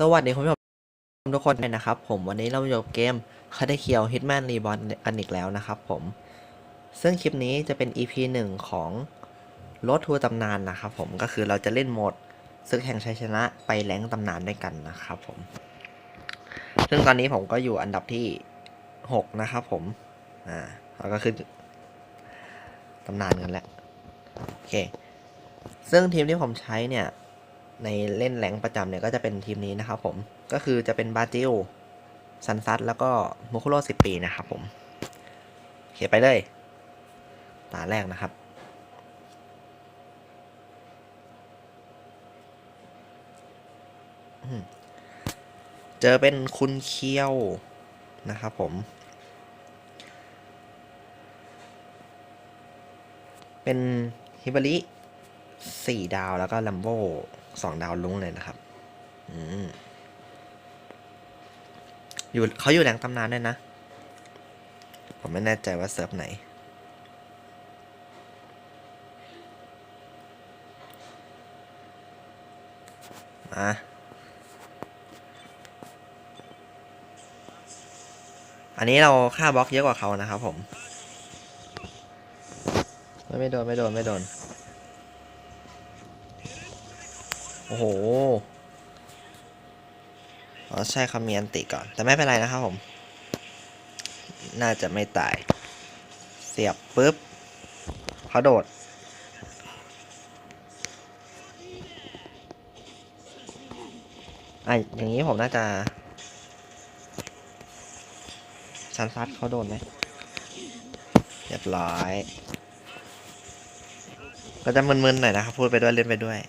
สวัสดีคุณผู้ชมทุกคนเลยนะครับผมวันนี้เราอยู่กับเกมคาเดเคียวฮิตแมนรีบอ n กันอีกแล้วนะครับผม ซึ่งคลิปนี้จะเป็น EP หนึ่งของรถทัวร์ตำนานนะครับผมก็คือเราจะเล่นโหมดศึกแห่งชัยชนะไปแรงตำนานด้วยกันนะครับผม ซึ่งตอนนี้ผมก็อยู่อันดับที่ 6 นะครับผม อ่าเราก็ขึ้นตำนานกันแล้ว โอเค ซึ่งทีมที่ผมใช้เนี่ย ในเล่นแหลงประจำเนี่ยก็จะเป็นทีมนี้นะครับผม ก็คือจะเป็นบาจิลซันซัตแล้วก็มุคุโร่สิบปีนะครับผมโอเคไปเลย ตาแรกนะครับ เจอเป็นคุณเคียวนะครับผม เป็นฮิบาริสี่ดาวแล้วก็ลัมโบ สองดาวลุ้งเลยนะครับ อืมอยู่เขาอยู่แหล่งตำนานด้วยนะ ผมไม่แน่ใจว่าเซิร์ฟไหนอะอันนี้เราค่าบล็อกเยอะกว่าเขานะครับผม ไม่ไม่โดน ไม่โดน ไม่โดน โอ้โหอ๋อใช่เขามีอันติก่อน แต่ไม่เป็นไรนะครับผม น่าจะไม่ตาย เสียบปุ๊บเขาโดดไอะอย่างนี้ผมน่าจะซันซัดเขาโดนไหมเรียบร้อย ก็จะมึนๆหน่อยนะครับ พูดไปด้วยเล่นไปด้วย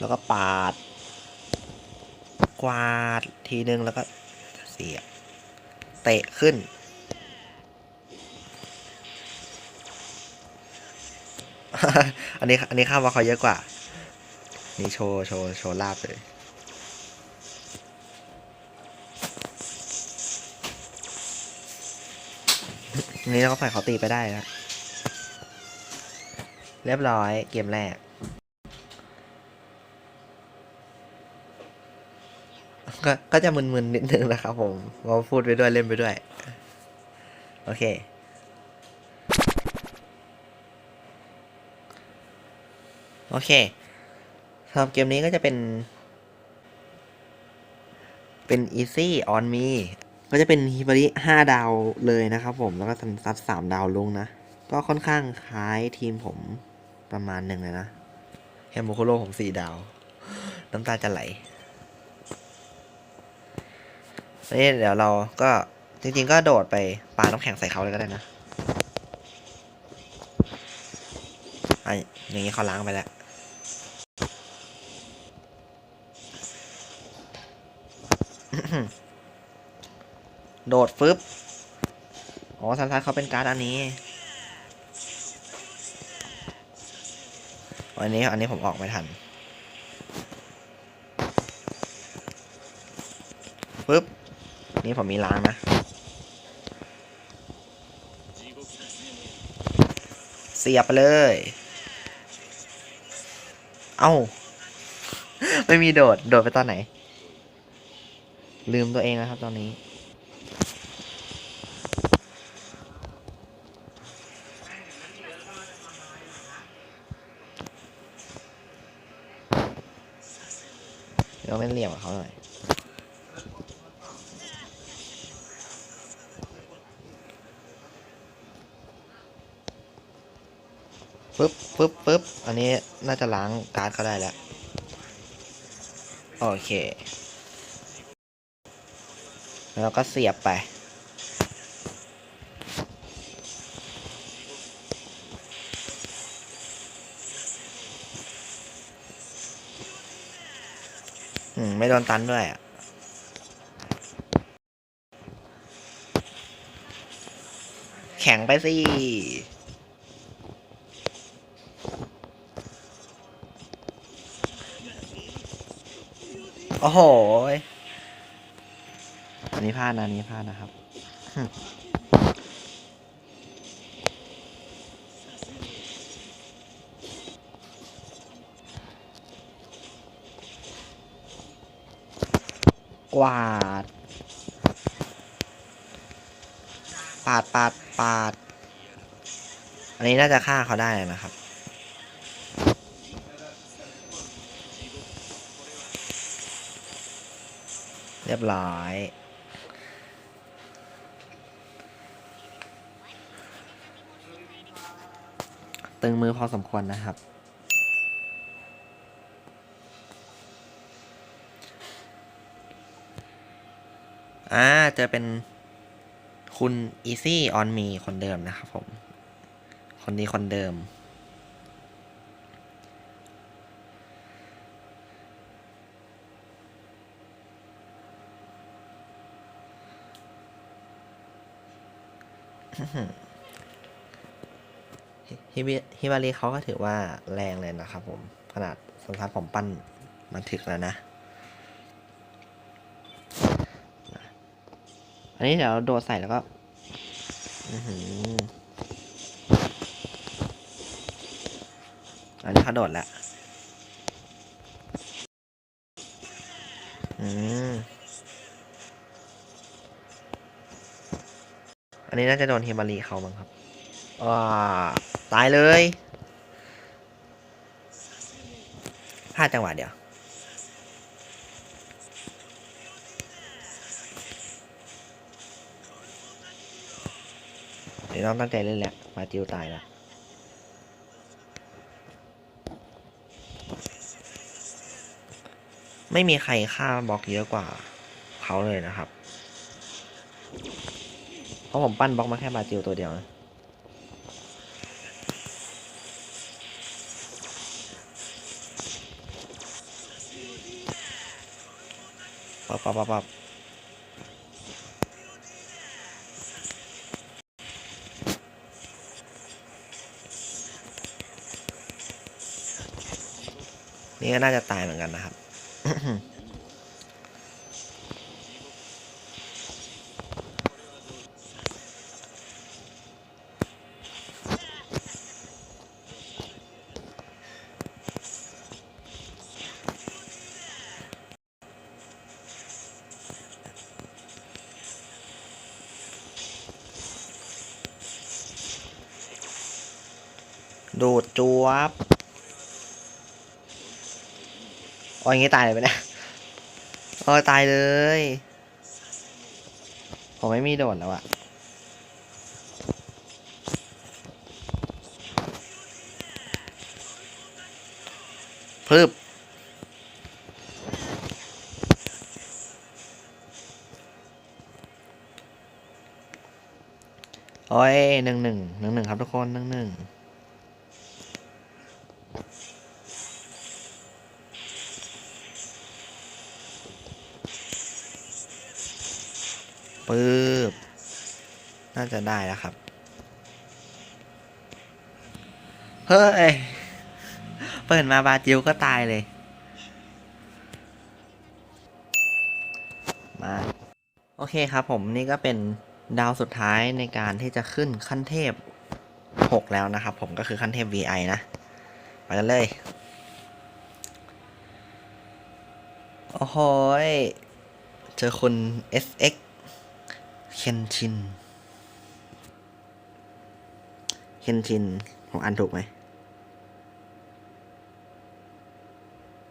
แล้วก็ปาด กวาดทีนึงแล้วก็เสียบ เตะขึ้น อันนี้อันนี้ข้าว่าเขาเยอะกว่า นี่โชว์โชว์โชว์ลาบเลยนี้เราก็ปล่อยเขาตีไปได้ครับเรียบร้อยเกมแรก ก็ก็จะมึนๆนิดนึงนะครับผมเราพูดไปด้วยเล่นไปด้วย โอเค โอเคสำหรับเกมนี้ก็จะเป็น เป็น easy on me ก็จะเป็นฮิบริห้าดาวเลยนะครับผม แล้วก็ซันซัดสามดาวลุงนะ ก็ค่อนข้างคล้ายทีมผมประมาณหนึ่งเลยนะแฮมโมโคโรผมสี่ดาว น้ำตาจะไหล นี่เดี๋ยวเราก็จริงๆก็โดดไปปาน้ำแข็งใส่เขาเลยก็ได้นะไอะอย่างนี้เขาล้างไปแล้วโดดฟึบอ๋อสันทัดเขาเป็นการ์ดอันนี้ อันนี้ อันนี้ผมออกไม่ทันปึ๊บ นี่ผมมีล้างนะ เสียบไปเลย เอ้า ไม่มีโดด โดดไปตอนไหน ลืมตัวเองนะครับตอนนี้เดี๋ยวเล่นเหลี่ยมกับเขาหน่อย ปึ๊บปึ๊บปึ๊บอันนี้น่าจะล้างการ์ดเขาได้แล้ว โอเค แล้วก็เสียบไป อืม ไม่โดนตันด้วยอะแข็งไปสิ โอ้โหอันนี้พลาดนะอันนี้พลาดนะครับ กวาด ปาดปาดปาด อันนี้น่าจะฆ่าเขาได้นะครับ เรียบร้อย ตึงมือพอสมควรนะครับ อ่าเจะเป็นคุณ Easy on me คนเดิมนะครับผม คนนี้คนเดิม ฮิบารีเขาก็ถือว่าแรงเลยนะครับผม ขนาดสันทัดผมปั้นมันถึกแล้วนะ อันนี้เดี๋ยวโดดใส่แล้วก็อันนี้เขาโดดแล้ว อืม อันนี้น่าจะโดนเฮมารีเขาบ้างครับว้าตายเลยพลาดจังหวะเดียวเดี๋ยวต้องตั้งใจเล่นแหละมาจิวตายแล้วไม่มีใครฆ่าบล็อกเยอะกว่าเขาเลยนะครับ เพราะผมปั้นบล็อกมาแค่บาจิวตัวเดียวนะปับปับปับปับนี่ก็น่าจะตายเหมือนกันนะครับ ดูดจวบโอ้ยอย่างงี้ตายเลยไปเนี่ยโอ้ยตายเลย ผมไม่มีโดดแล้วอะพึบโอ้ยหนึ่งหนึ่งหนึ่งหนึ่งครับทุกคนหนึ่งหนึ่ง ปึ๊บ น่าจะได้แล้วครับ เฮ้ย เปิดมาบาจิวก็ตายเลย มา โอเคครับผมนี่ก็เป็นดาวสุดท้ายในการที่จะขึ้นขั้นเทพ 6 แล้วนะครับ ผมก็คือขั้นเทพ VI นะ ไปกันเลย โอ้โหเจอคุณ SX เคนชิน เคนชินผมอ่านถูกไหม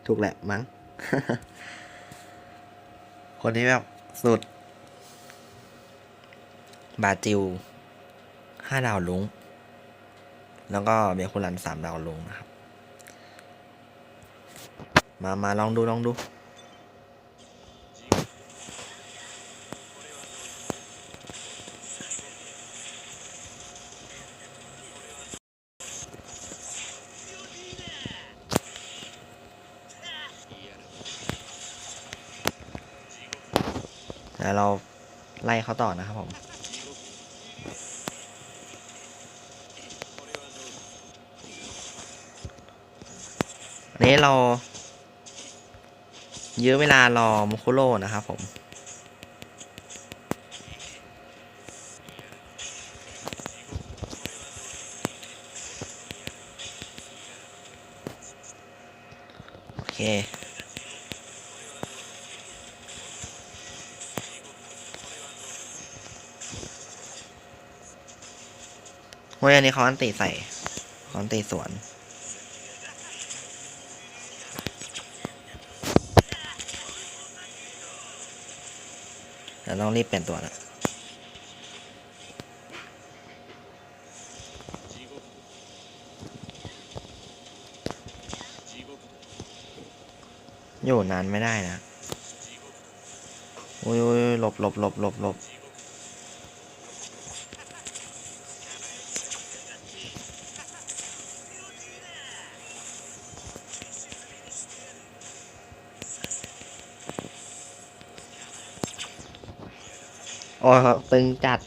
ถูกแหละมั้ง คนที่แบบสุด บาจิวห้าดาวลุง แล้วก็เบคุรันสามดาวลุงนะครับ มา มาลองดู ลองดู เดี๋ยวเราไล่เขาต่อนะครับผมอันนี้เรายื้อเวลารอมุคุโร่นะครับผม โอเค เฮ้ยอันนี้เขาอันติใส่เขาอันติสวน เดี๋ยวต้องรีบเปลี่ยนตัวนะอยู่นานไม่ได้นะ อุ้ยอุ้ยหลบหลบหลบหลบหลบ โอ้ตึงจัด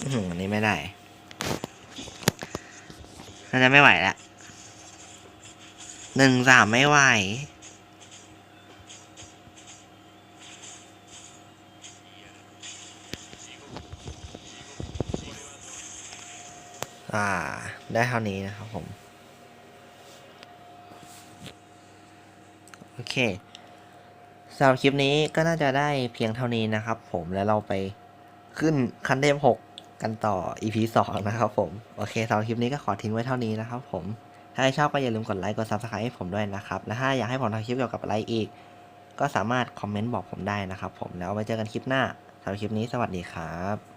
อื้อนนี้ไม่ได้น่าจะไม่ไหวละหนึ่งสามไม่ไหว อ่า ได้เท่านี้นะครับผม โอเคสำหรับคลิปนี้ก็น่าจะได้เพียงเท่านี้นะครับผมแล้วเราไปขึ้นคันเทพหกกันต่อ EP สองนะครับผม โอเคสำหรับคลิปนี้ก็ขอทิ้งไว้เท่านี้นะครับผม ถ้าใครชอบก็อย่าลืมกดไลค์กด Subscribe ให้ผมด้วยนะครับ และถ้าอยากให้ผมทำคลิปเกี่ยวกับอะไรอีก ก็สามารถคอมเมนต์บอกผมได้นะครับผมแล้วไว้เจอกันคลิปหน้าสำหรับคลิปนี้สวัสดีครับ